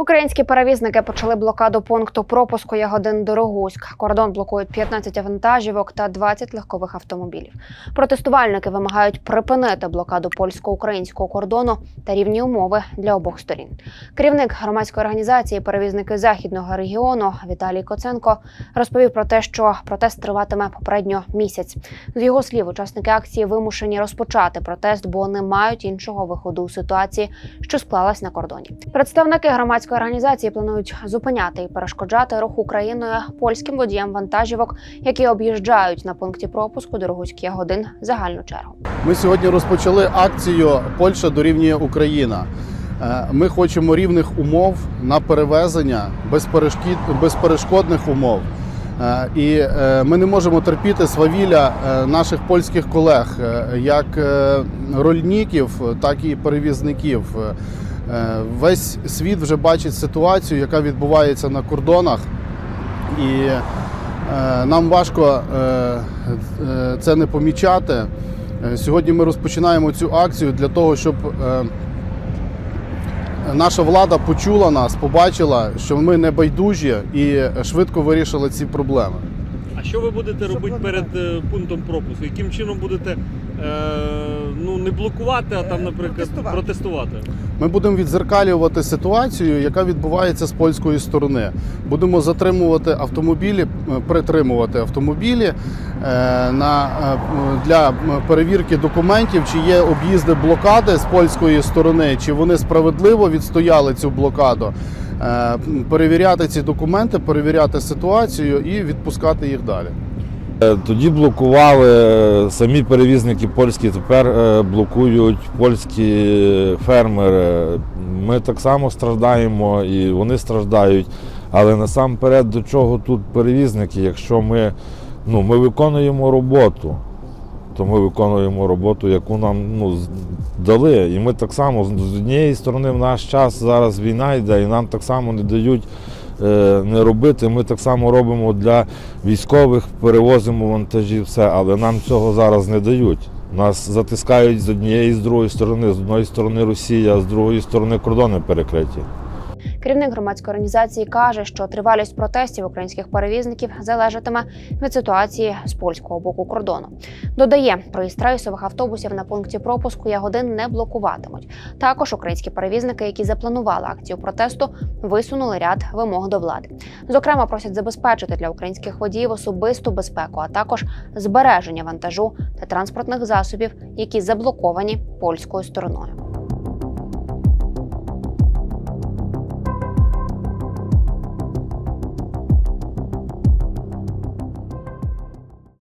Українські перевізники почали блокаду пункту пропуску Ягодин Дорогуськ. Кордон блокують 15 вантажівок та 20 легкових автомобілів. Протестувальники вимагають припинити блокаду польсько-українського кордону та рівні умови для обох сторін. Керівник громадської організації Перевізники західного регіону Віталій Коценко розповів про те, що протест триватиме попередньо місяць. З його слів, учасники акції вимушені розпочати протест, бо не мають іншого виходу у ситуації, що склалась на кордоні. Представники громадської організації планують зупиняти і перешкоджати рух Україною польським водіям вантажівок, які об'їжджають на пункті пропуску Дорогуський годин загальну чергу. Ми сьогодні розпочали акцію Польща дорівнює Україна. Е, Ми хочемо рівних умов на перевезення безперешкодних умов. Е, І е, ми не можемо терпіти свавілля наших польських колег, як рольників, так і перевізників. Е, Весь світ вже бачить ситуацію, яка відбувається на кордонах, і е, нам важко е, це не помічати. Сьогодні ми розпочинаємо цю акцію для того, щоб наша влада почула нас, побачила, що ми не байдужі і швидко вирішили ці проблеми. А що ви будете робити перед е, пунктом пропуску? Яким чином будете е, ну не блокувати, а там, наприклад, Протестувати. протестувати? Ми будемо відзеркалювати ситуацію, яка відбувається з польської сторони. Будемо затримувати автомобілі, е, притримувати автомобілі е, на, е, для перевірки документів, чи є об'їзди блокади з польської сторони, чи вони справедливо відстояли цю блокаду. Е, Перевіряти ці документи, перевіряти ситуацію і відпускати їх далі. Е, Тоді блокували е, самі перевізники польські, тепер блокують польські фермери. Ми так само страждаємо і вони страждають. Але насамперед до чого тут перевізники, якщо ми, ну, ми виконуємо роботу, то ми виконуємо роботу, яку нам ну, дали. І ми так само з однієї сторони в наш час зараз війна йде, і нам так само не дають е, не робити. Ми так само робимо для військових, перевозимо вантажі, все, але нам цього зараз не дають. Нас затискають з однієї з другої сторони, з одної сторони Росія, а з другої сторони кордони перекриті. Керівник громадської організації каже, що тривалість протестів українських перевізників залежатиме від ситуації з польського боку кордону. Додає, проїзд рейсових автобусів на пункті пропуску Ягодин не блокуватимуть. Також українські перевізники, які запланували акцію протесту, висунули ряд вимог до влади. Зокрема, просять забезпечити для українських водіїв особисту безпеку, а також збереження вантажу та транспортних засобів, які заблоковані польською стороною.